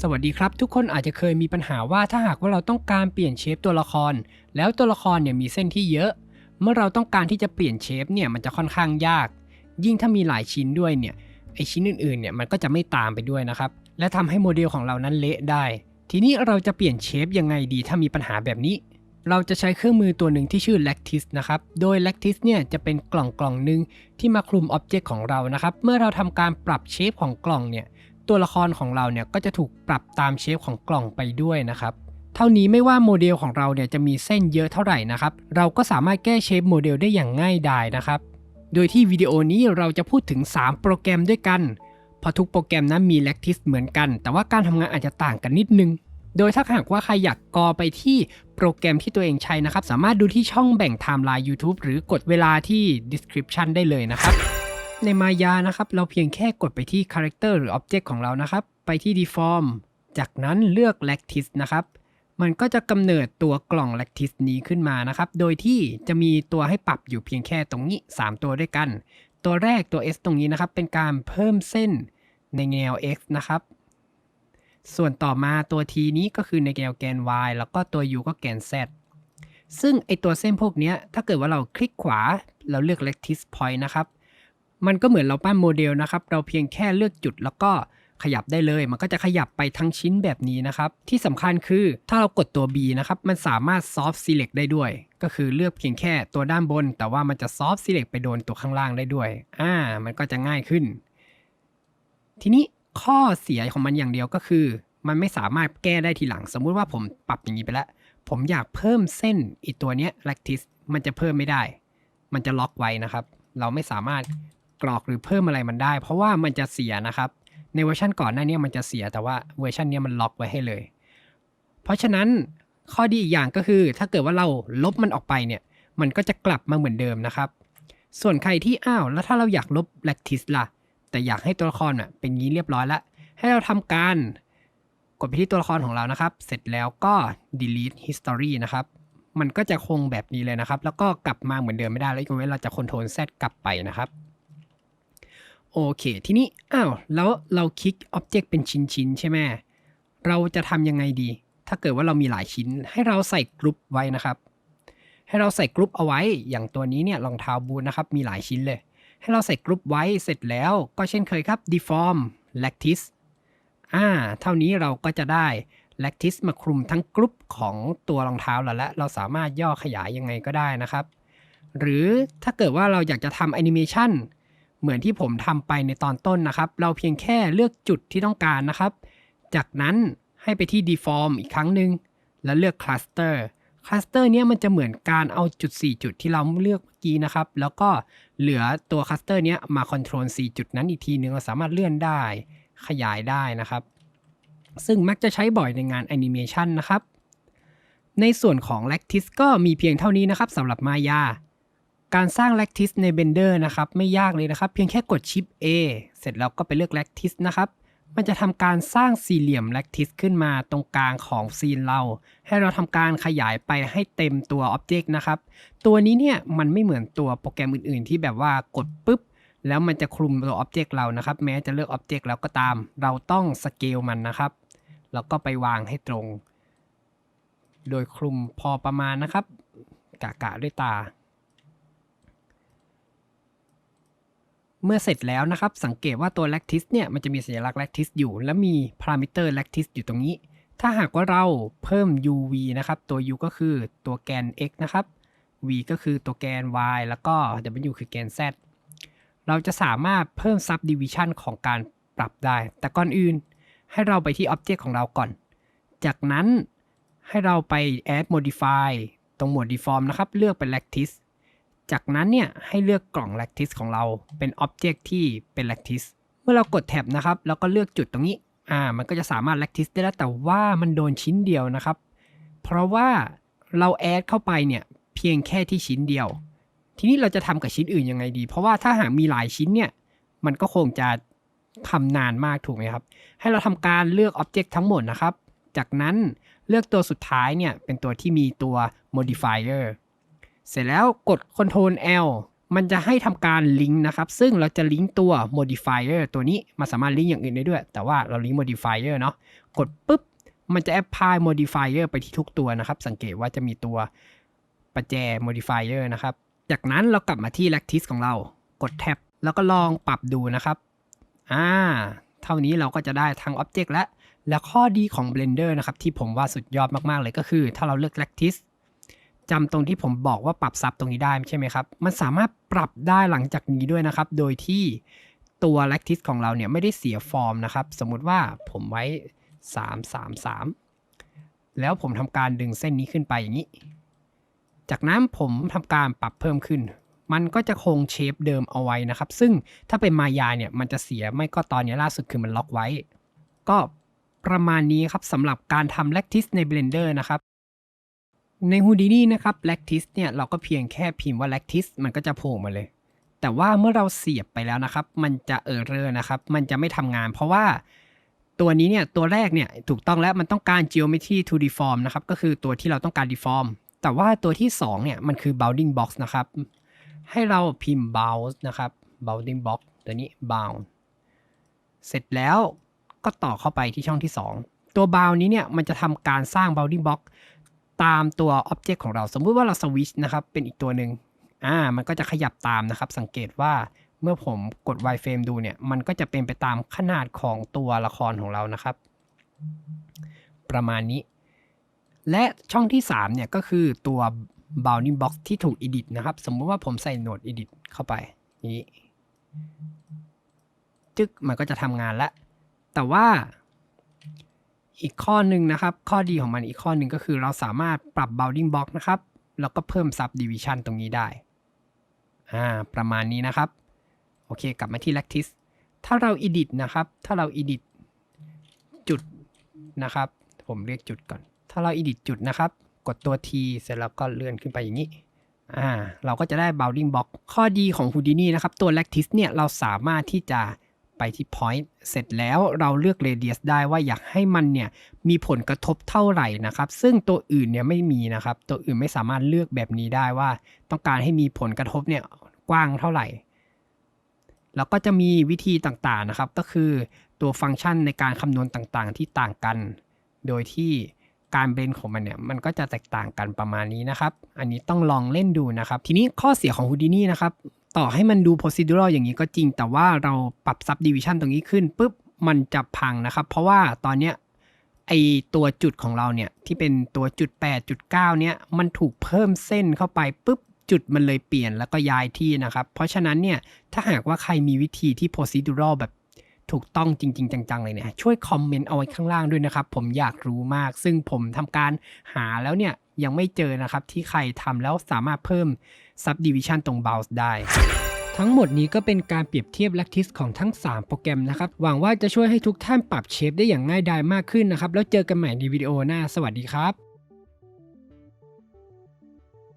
สวัสดีครับ ทุกคนอาจจะเคยมีปัญหาว่าถ้าหากว่าเราต้องการเปลี่ยนเชฟตัวละคร แล้วตัวละครเนี่ยมีเส้นที่เยอะ เมื่อเราต้องการที่จะเปลี่ยนเชฟเนี่ยมันจะค่อนข้างยาก ยิ่งถ้ามีหลายชิ้นด้วยเนี่ยไอชิ้นอื่นๆเนี่ยมันก็จะไม่ตามไปด้วยนะครับ และทำให้โมเดลของเรานั้นเละได้ ทีนี้เราจะเปลี่ยนเชฟยังไงดีถ้ามีปัญหาแบบนี้ เราจะใช้เครื่องมือตัวหนึ่งที่ชื่อ Lactis นะครับ โดย Lactis เนี่ยจะเป็นกล่องกล่องหนึ่งที่มาคลุมอ็อบเจกต์ของเรานะครับ เมื่อเราทำการปรับเชฟของกล่องเนี่ย ตัวละครของเราเนี่ยก็จะถูกปรับตามเชฟของกล่องไปด้วยนะครับ เท่านี้ไม่ว่าโมเดลของเราเนี่ยจะมีเส้นเยอะเท่าไหร่นะครับ เราก็สามารถแก้เชฟโมเดลได้อย่างง่ายดายนะครับ โดยที่วิดีโอนี้เราจะพูดถึง 3 โปรแกรมด้วยกัน เพราะทุกโปรแกรมนั้นมี Lactis เหมือนกัน แต่ว่าการทำงานอาจจะต่างกันนิดนึง โดยถ้าหากว่าใครอยากกอไปที่โปรแกรมที่ตัวเองใช้นะครับ สามารถดูที่ช่องแบ่งไทม์ไลน์ YouTube หรือกดเวลาที่ description ได้เลยนะครับ ในมายานะครับ เราเพียงแค่กดไปที่ Character หรือ Object ของเรานะครับ ไปที่ Deform จากนั้นเลือก Lactis นะครับมันก็จะกำเนิดตัวกล่อง Lactis นี้ขึ้นมานะครับ โดยที่จะมีตัวให้ปรับอยู่เพียงแค่ตรงนี้ 3 ตัวด้วยกัน ตัวแรกตัว S ตรงนี้นะครับ เป็นการเพิ่มเส้นในแนว X นะครับ ส่วนต่อมาตัว T นี้ก็คือในแนวแกน Y แล้วก็ตัว U ก็แกน Z ซึ่งไอตัวเส้นพวกนี้ถ้าเกิดว่าเราคลิกขวาเราเลือก Lectis Point นะครับ มันก็เหมือนเราปั้นโมเดลนะครับ เราเพียงแค่เลือกจุดแล้วก็ขยับได้เลย มันก็จะขยับไปทั้งชิ้นแบบนี้นะครับ ที่สำคัญคือถ้าเรากดตัว B นะครับ มันสามารถ Soft Select ได้ด้วย ก็คือเลือกเพียงแค่ตัวด้านบน แต่ว่ามันจะ Soft Select ไปโดนตัวข้างล่างได้ด้วย อ่า มันก็จะง่ายขึ้น ทีนี้ ข้อเสียของมันอย่างเดียวก็คือ มันไม่สามารถแก้ได้ทีหลัง สมมุติว่าผมปรับอย่างนี้ไปแล้ว ผมอยากเพิ่มเส้นอีกตัวเนี้ย lactis มันจะเพิ่มไม่ได้ มันจะล็อกไว้นะครับ เราไม่สามารถกรอกหรือเพิ่มอะไรมันได้ เพราะว่ามันจะเสียนะครับ ในเวอร์ชันก่อนหน้านี้มันจะเสียแต่ว่าเวอร์ชันนี้มันล็อกไว้ให้เลย เพราะฉะนั้นข้อดีอีกอย่างก็คือ ถ้าเกิดว่าเราลบมันออกไปเนี่ย มันก็จะกลับมาเหมือนเดิมนะครับ ส่วนใครที่อ้าวแล้วถ้าเราอยากลบ lactis ล่ะ แต่อยากให้ตัวละครอะเป็นงี้เรียบร้อยแล้วให้เราทำการกดไปที่ตัวละครของเรานะครับ เสร็จแล้วก็ delete history นะครับ มันก็จะคงแบบนี้เลยนะครับ แล้วก็กลับมาเหมือนเดิมไม่ได้แล้วอีกเว้นเราจะ control z กลับไปนะครับโอเค ทีนี้อ้าวแล้วเราคลิก object เป็นชิ้นๆ ใช่ไหมเราจะทำยังไงดี ถ้าเกิดว่าเรามีหลายชิ้น ให้เราใส่กรุ๊ปไว้นะครับ ให้เราใส่กรุ๊ปเอาไว้อย่างตัวนี้เนี่ยรองเท้าบูทนะครับ มีหลายชิ้นเลย ให้เราใส่กรุ๊ปไว้เสร็จแล้วก็เช่นเคยครับ deform lactis อ่า เท่านี้เราก็จะได้ lactis มาคลุมทั้งกรุ๊ปของตัวรองเท้าแล้วและเราสามารถย่อขยายยังไงก็ได้นะครับ หรือถ้าเกิดว่าเราอยากจะทำแอนิเมชันเหมือนที่ผมทำไปในตอนต้นนะครับ เราเพียงแค่เลือกจุดที่ต้องการนะครับ จากนั้นให้ไปที่ deform อีกครั้งหนึ่งแล้วเลือก cluster คลัสเตอร์เนี้ยมันจะเหมือนการเอาจุด 4 จุดที่เราเลือกเมื่อกี้นะครับ แล้วก็เหลือตัวคลัสเตอร์เนี้ยมาคอนโทรล4จุดนั้นอีกทีนึงเราสามารถเลื่อนได้ขยายได้นะครับ ซึ่งมักจะใช้บ่อยในงานแอนิเมชันนะครับ ในส่วนของ Lactis ก็มีเพียงเท่านี้นะครับสำหรับมายาการสร้าง Lactis ใน Blender นะครับ ไม่ยากเลยนะครับ เพียงแค่กดชิป A เสร็จแล้วก็ไปเลือก Lactis นะครับ มันจะทำการสร้างสี่เหลี่ยม Lactis ขึ้นมาตรงกลางของซีนเรา ให้เราทำการขยายไปให้เต็มตัว Object นะครับ ตัวนี้เนี่ยมันไม่เหมือนตัวโปรแกรมอื่นๆ ที่แบบว่ากดปุ๊บ แล้วมันจะคลุมตัว Object เรานะครับ แม้จะเลือก Object แล้วก็ตาม เราต้องสเกลมันนะครับ แล้วก็ไปวางให้ตรง โดยคลุมพอประมาณนะครับ กะกะด้วยตา เมื่อเสร็จแล้วนะครับ สังเกตว่าตัว lactis เนี่ยมันจะมีสัญลักษณ์ lactis อยู่ และมีพารามิเตอร์ lactis อยู่ตรงนี้ ถ้าหากว่าเราเพิ่ม uv นะครับ ตัว u ก็คือตัวแกน x นะครับ v ก็คือตัวแกน y แล้วก็ w คือแกน z เราจะสามารถเพิ่ม subdivision ของการปรับได้ แต่ก่อนอื่นให้เราไปที่ object ของเราก่อน จากนั้นให้เราไป add modify ตรงหมวด deform นะครับ เลือกเป็น lattice จากนั้นเนี่ยให้เลือกกล่อง lattice ของเราเป็น object ที่เป็น lattice เมื่อเรากดแท็บนะครับ แล้วก็เลือกจุดตรงนี้ อ่า มันก็จะสามารถ lattice ได้แล้วแต่ว่ามันโดนชิ้นเดียวนะครับ เพราะว่าเรา add เข้าไปเนี่ยเพียงแค่ที่ชิ้นเดียว ทีนี้เราจะทำกับชิ้นอื่นยังไงดี เพราะว่าถ้าหากมีหลายชิ้นเนี่ย มันก็คงจะทำนานมากถูกไหมครับ ให้เราทำการเลือก Object ทั้งหมดนะครับ จากนั้นเลือกตัวสุดท้ายเนี่ยเป็นตัวที่มีตัว modifier เสร็จแล้วกด Ctrl L มันจะให้ทำการลิงก์นะครับ ซึ่งเราจะลิงก์ตัว modifier ตัวนี้มันสามารถลิงก์อย่างอื่นได้ด้วย แต่ว่าเราลิงก์ modifier เนาะกดปุ๊บ มันจะ apply modifier ไปที่ทุกตัวนะครับ สังเกตว่าจะมีตัวประแจ modifier นะครับ จากนั้นเรากลับมาที่ lattice ของเรา กดแท็บแล้วก็ลองปรับดูนะครับ อ่า เท่านี้เราก็จะได้ทั้ง Object และ และข้อดีของ Blender นะครับ ที่ผมว่าสุดยอดมาก ๆ เลยก็คือ ถ้าเราเลือก lattice จำตรงที่ผมบอกว่าปรับซับตรงนี้ได้ใช่ไหมครับ มันสามารถปรับได้หลังจากนี้ด้วยนะครับ โดยที่ตัว lattice ของเราเนี่ยไม่ได้เสียฟอร์มนะครับ สมมุติว่าผมไว้ 3 3 3 แล้วผมทำการดึงเส้นนี้ขึ้นไปอย่างนี้ จากนั้นผมทำการปรับเพิ่มขึ้น มันก็จะคงเชฟเดิมเอาไว้นะครับ ซึ่งถ้าเป็นมายาเนี่ยมันจะเสียไม่ก็ตอนนี้ล่าสุดคือมันล็อกไว้ ก็ประมาณนี้ครับสำหรับการทำ lattice ใน Blender นะครับ ใน Houdini นะครับ lattice เนี่ยเราก็เพียงแค่พิมพ์ว่า lattice มันก็จะโผล่มาเลย แต่ว่าเมื่อเราเสียบไปแล้วนะครับ มันจะเออร์เรอร์นะครับ มันจะไม่ทำงาน เพราะว่าตัวนี้เนี่ยตัวแรกเนี่ยถูกต้องแล้วมันต้องการ geometry to deform นะครับ ก็คือตัวที่เราต้องการ deform แต่ว่าตัวที่2เนี่ยมันคือ bounding box นะครับ ให้เราพิมพ์ bounce นะครับ bounding box ตัวนี้ bound เสร็จแล้วก็ต่อเข้าไปที่ช่องที่ 2 ตัว bound นี้เนี่ยมันจะทำการสร้าง bounding box ตามตัว object ของเรา สมมุติว่าเราสวิชนะครับ เป็นอีกตัวหนึ่งอ่า มันก็จะขยับตามนะครับ สังเกตว่าเมื่อผมกด wireframe ดูเนี่ย มันก็จะเป็นไปตามขนาดของตัวละครของเรานะครับ ประมาณนี้ และช่องที่ 3 เนี่ยก็คือตัว bounding box ที่ถูก edit นะครับ สมมุติว่าผมใส่โหนด edit เข้าไปนี้จึ๊กมันก็จะทำงานแล้วแต่ว่า อีกข้อหนึ่งนะครับ ข้อดีของมันอีกข้อหนึ่งก็คือเราสามารถปรับ bounding box นะครับ แล้วก็เพิ่ม subdivision ตรงนี้ได้ อ่า ประมาณนี้นะครับ โอเค กลับมาที่ lattice ถ้าเรา edit นะครับ ถ้าเรา edit จุดนะครับ ผมเรียกจุดก่อน ถ้าเรา edit จุดนะครับ กดตัว T เสร็จแล้วก็เลื่อนขึ้นไปอย่างนี้ อ่า เราก็จะได้ bounding box ข้อดีของ Houdini นะครับ ตัว lattice เนี่ย เราสามารถที่จะ ไปที่ point เสร็จแล้วเราเลือก radius ได้ว่าอยากให้มันเนี่ยมีผลกระทบเท่าไหร่นะครับ ซึ่งตัวอื่นเนี่ยไม่มีนะครับ ตัวอื่นไม่สามารถเลือกแบบนี้ได้ว่า ต้องการให้มีผลกระทบเนี่ยกว้างเท่าไหร่ แล้วก็จะมีวิธีต่างๆนะครับ ก็คือตัวฟังก์ชันในการคำนวณต่างๆ ที่ต่างกัน โดยที่การเบรนของมันเนี่ยมันก็จะแตกต่างกันประมาณนี้นะครับ อันนี้ต้องลองเล่นดูนะครับ ทีนี้ข้อเสียของ Houdini นะครับ ต่อให้มันดู procedural อย่างนี้ก็จริง แต่ว่าเราปรับ subdivision ตรงนี้ขึ้นปุ๊บมันจะพังนะครับ เพราะว่าตอนเนี้ยไอตัวจุดของเราเนี่ยที่เป็นตัวจุด8จุด9เนี่ยมันถูกเพิ่มเส้นเข้าไปปุ๊บจุดมันเลยเปลี่ยนแล้วก็ย้ายที่นะครับ เพราะฉะนั้นเนี่ยถ้าหากว่าใครมีวิธีที่ procedural แบบ ถูกต้องจริง ๆ จัง ๆ เลยเนี่ยช่วยคอมเมนต์เอาไว้ข้างล่างด้วยนะครับ ผมอยากรู้มาก ซึ่งผมทำการหาแล้วเนี่ยยังไม่เจอนะครับ ที่ใครทำแล้วสามารถเพิ่ม subdivision ตรง bounce ได้ ทั้งหมดนี้ก็เป็นการเปรียบเทียบ lattice ของทั้ง 3 โปรแกรมนะครับ หวังว่าจะช่วยให้ทุกท่านปรับเชฟได้อย่างง่ายดายมากขึ้นนะครับ แล้วเจอกันใหม่ในวิดีโอหน้า สวัสดีครับ